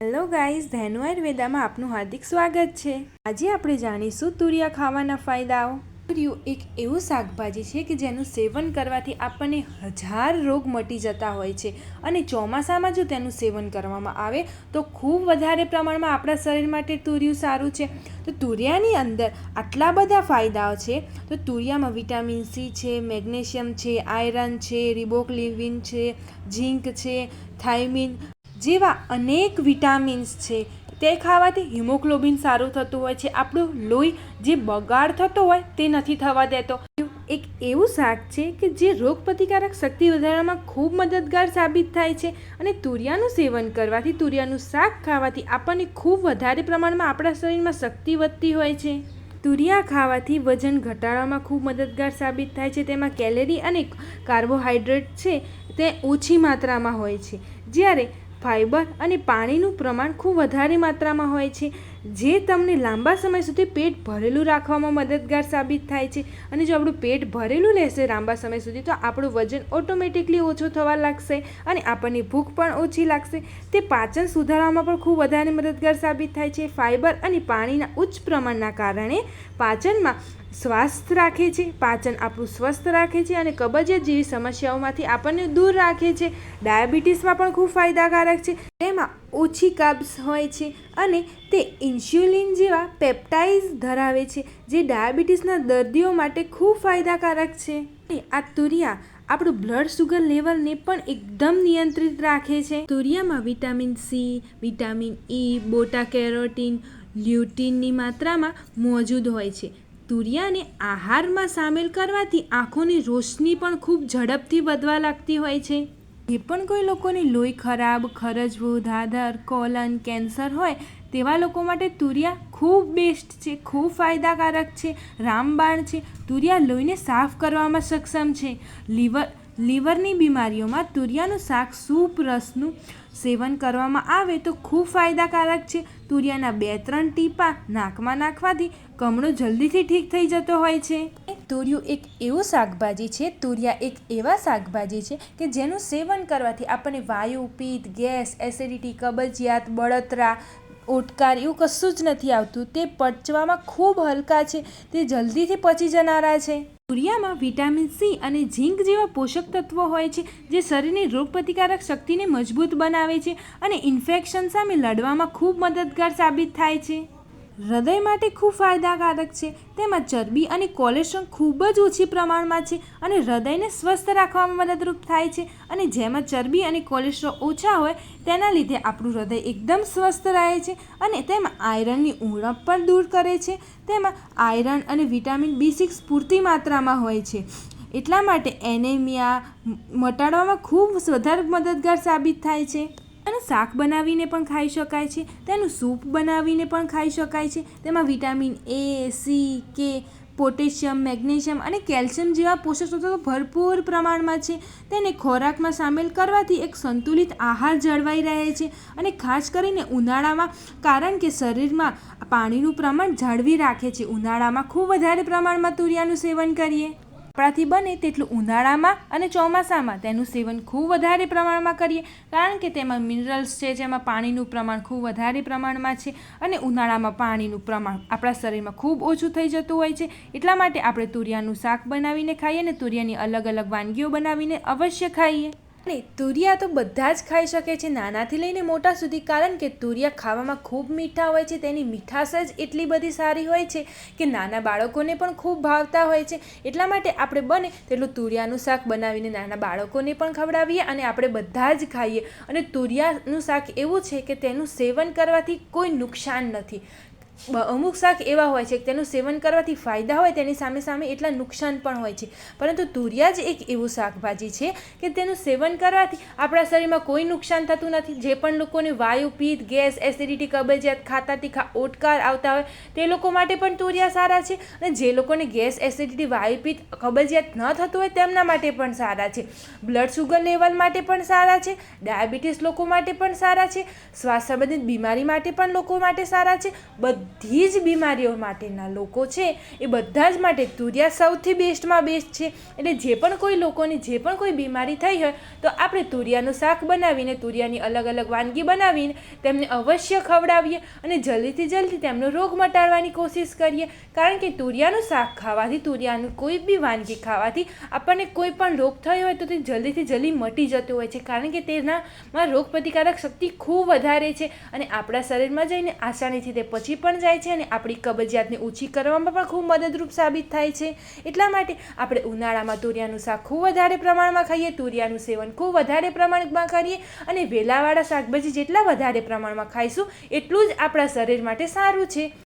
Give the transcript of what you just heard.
Hello guys Dhenu આયુર્વેદામાં આપનું હાર્દિક સ્વાગત છે. આજે આપણે જાણીશું તુરિયા ખાવાના ફાયદાઓ. તુરિયું એક એવું શાકભાજી છે કે જેનું સેવન કરવાથી આપણને હજાર રોગ મટી જતા હોય છે અને ચોમાસામાં જો તેનું સેવન કરવામાં આવે તો ખૂબ વધારે પ્રમાણમાં આપણા શરીર માટે તુરિયું સારું છે. તો તુરિયાની અંદર આટલા બધા ફાયદાઓ છે. તો તુરિયામાં વિટામિન સી છે, મેગ્નેશિયમ છે, આયરન છે, રિબોક્લિવિન છે, ઝીંક છે, થાઇમિન જેવા અનેક વિટામિન્સ છે, તે ખાવાથી હિમોગ્લોબિન સારું થતું હોય છે. આપણું લોહી જે બગાડ થતો હોય તે નથી થવા દેતો. એક એવું શાક છે કે જે રોગપ્રતિકારક શક્તિ વધારવામાં ખૂબ મદદગાર સાબિત થાય છે અને તુરિયાનું સેવન કરવાથી તુરિયાનું શાક ખાવાથી આપણને ખૂબ વધારે પ્રમાણમાં આપણા શરીરમાં શક્તિ વધતી હોય છે. તુરિયા ખાવાથી વજન ઘટાડવામાં ખૂબ મદદગાર સાબિત થાય છે. તેમાં કેલેરી અને કાર્બોહાઈડ્રેટ છે, તે ઓછી માત્રામાં હોય છે. જ્યારે ફાઇબર અને પાણીનું પ્રમાણ ખૂબ વધારે માત્રામાં હોય છે. જે તમને લાંબા સમય સુધી પેટ ભરેલું રાખવામાં મદદગાર સાબિત થાય છે અને જો આપણું પેટ ભરેલું રહેશે લાંબા સમય સુધી, તો આપણું વજન ઓટોમેટિકલી ઓછું થવા લાગશે અને આપણને ભૂખ પણ ઓછી લાગશે. તે પાચન સુધારવામાં પણ ખૂબ વધારે મદદગાર સાબિત થાય છે. ફાઇબર અને પાણીના ઉચ્ચ પ્રમાણના કારણે પાચનમાં સ્વાસ્થ્ય રાખે છે. પાચન આપણું સ્વસ્થ રાખે છે અને કબજિયાત જેવી સમસ્યાઓમાંથી આપણને દૂર રાખે છે. ડાયાબિટીસમાં પણ ખૂબ ફાયદાકારક છે. તેમાં ઓછી કાબ્સ હોય છે અને તે ઇન્સ્યુલિન જેવા પેપ્ટાઇઝ ધરાવે છે, જે ડાયાબિટીસના દર્દીઓ માટે ખૂબ ફાયદાકારક છે. અને આ તુરિયા આપણું બ્લડ સુગર લેવલને પણ એકદમ નિયંત્રિત રાખે છે. તુરિયામાં vitamin C, vitamin E beta carotene, લ્યુટીનની માત્રામાં મોજૂદ હોય છે. તુરિયાને આહારમાં સામેલ કરવાથી આંખોની રોશની પણ ખૂબ ઝડપથી વધવા લાગતી હોય છે. જે પણ કોઈ લોકોની લોહી ખરાબ, ખરજવું, ધાધર, કોલન, કેન્સર હોય તેવા લોકો માટે તુરિયા ખૂબ બેસ્ટ છે, ખૂબ ફાયદાકારક છે, રામબાણ છે. તુરિયા લોહીને સાફ કરવામાં સક્ષમ છે. લીવર, લીવરની બીમારીઓમાં તુરિયાનું શાક સૂપ રસનું સેવન કરવામાં આવે તો ખૂબ ફાયદાકારક છે. તુરિયાના બે ત્રણ ટીપા નાકમાં નાખવાથી કમળો જલ્દીથી ઠીક થઈ જતો હોય છે. તુરિયું એક એવું શાકભાજી છે, તુરિયા એક એવા શાકભાજી છે કે જેનું સેવન કરવાથી આપણને વાયુ, પિત્ત, ગેસ, એસિડિટી, કબજિયાત, બળતરા ઓટકાર એવું કશું જ નથી આવતું. તે પચવામાં ખૂબ હલકા છે. તે જલ્દીથી પચી જનારા છે. તુરિયામાં વિટામિન સી અને ઝીંક જેવા પોષક તત્વો હોય છે જે શરીરની રોગપ્રતિકારક શક્તિને મજબૂત બનાવે છે અને ઇન્ફેક્શન સામે લડવામાં ખૂબ મદદગાર સાબિત થાય છે. હૃદય માટે ખૂબ ફાયદાકારક છે. તેમાં ચરબી અને કોલેસ્ટ્રોલ ખૂબ જ ઓછી પ્રમાણમાં છે અને હૃદયને સ્વસ્થ રાખવામાં મદદરૂપ થાય છે. અને જેમાં ચરબી અને કોલેસ્ટ્રોલ ઓછા હોય, તેના લીધે આપણું હૃદય એકદમ સ્વસ્થ રહે છે અને તેમાં આયરનની ઉણપ પણ દૂર કરે છે. તેમાં આયરન અને વિટામિન બી સિક્સ પૂરતી માત્રામાં હોય છે. એટલા માટે એનેમિયા મટાડવામાં ખૂબ વધારે મદદગાર સાબિત થાય છે. અને શાક બનાવીને પણ ખાઈ શકાય છે, તેનું સૂપ બનાવીને પણ ખાઈ શકાય છે. તેમાં vitamin A, C, K, potassium, magnesium અને કેલ્શિયમ જેવા પોષક તત્વો ભરપૂર પ્રમાણમાં છે. તેને ખોરાકમાં સામેલ કરવાથી એક સંતુલિત આહાર જળવાઈ રહે છે અને ખાસ કરીને ઉનાળામાં, કારણ કે શરીરમાં પાણીનું પ્રમાણ જાળવી રાખે છે. ઉનાળામાં ખૂબ વધારે પ્રમાણમાં તુરિયાનું સેવન કરીએ. આપણાથી બને તેટલું ઉનાળામાં અને ચોમાસામાં તેનું સેવન ખૂબ વધારે પ્રમાણમાં કરીએ, કારણ કે તેમાં મિનરલ્સ છે, જેમાં પાણીનું પ્રમાણ ખૂબ વધારે પ્રમાણમાં છે અને ઉનાળામાં પાણીનું પ્રમાણ આપણા શરીરમાં ખૂબ ઓછું થઈ જતું હોય છે. એટલા માટે આપણે તુરિયાનું શાક બનાવીને ખાઈએ અને તુરિયાની અલગ અલગ વાનગીઓ બનાવીને અવશ્ય ખાઈએ. અને તુરિયા તો બધા જ ખાઈ શકે છે નાનાથી લઈને મોટા સુધી, કારણ કે તુરિયા ખાવામાં ખૂબ મીઠા હોય છે, તેની મીઠાશ જ એટલી બધી સારી હોય છે કે નાના બાળકોને પણ ખૂબ ભાવતા હોય છે. એટલા માટે આપણે બને તેટલું તુરિયાનું શાક બનાવીને નાના બાળકોને પણ ખવડાવીએ અને આપણે બધા જ ખાઈએ. અને તુરિયાનું શાક એવું છે કે તેનું સેવન કરવાથી કોઈ નુકસાન નથી. અમુક શાક એવા હોય છે કે તેનું સેવન કરવાથી ફાયદા હોય, તેની સામે સામે એટલા નુકસાન પણ હોય છે. પરંતુ તુરિયા જ એક એવું શાકભાજી છે કે તેનું સેવન કરવાથી આપણા શરીરમાં કોઈ નુકસાન થતું નથી. જે પણ લોકોને વાયુ, પિત્ત, ગેસ, એસિડિટી, કબજિયાત, ખાતા તીખા, ઓટકાર આવતા હોય, તે લોકો માટે પણ તુરિયા સારા છે અને જે લોકોને ગેસ, એસિડિટી, વાયુ, પિત્ત, કબજિયાત ન થતું હોય તેમના માટે પણ સારા છે. બ્લડ સુગર લેવલ માટે પણ સારા છે, ડાયાબિટીસ લોકો માટે પણ સારા છે શ્વાસ સંબંધિત બીમારી માટે પણ લોકો માટે સારા છે, બધા બધી જ બીમારીઓ માટેના લોકો છે. એ બધા જ માટે તુરિયા સૌથી બેસ્ટમાં બેસ્ટ છે. એટલે જે પણ કોઈ લોકોને, જે પણ કોઈ બીમારી થઈ હોય, તો આપણે તુરિયાનું શાક બનાવીને, તુરિયાની અલગ અલગ વાનગી બનાવીને તેમને અવશ્ય ખવડાવીએ અને જલ્દીથી જલ્દી તેમનો રોગ મટાડવાની કોશિશ કરીએ. કારણ કે તુરિયાનું શાક ખાવાથી, તુરિયાનું કોઈ બી વાનગી ખાવાથી આપણને કોઈ પણ રોગ થયો હોય તો તે જલ્દીથી જલ્દી મટી જતો હોય છે. કારણ કે તેનામાં રોગ પ્રતિકારક શક્તિ ખૂબ વધારે છે અને આપણા શરીરમાં જઈને આસાનીથી તે પચી જાય છે અને આપણી કબજિયાતને ઓછી કરવામાં પણ ખૂબ મદદરૂપ સાબિત થાય છે. એટલા માટે આપણે ઉનાળામાં તુરિયાનું શાક ખૂબ વધારે પ્રમાણમાં ખાઈએ, તુરિયાનું સેવન ખૂબ વધારે પ્રમાણમાં કરીએ અને વેલાવાળા શાકભાજી જેટલા વધારે પ્રમાણમાં ખાઈશું, એટલું જ આપણા શરીર માટે સારું છે.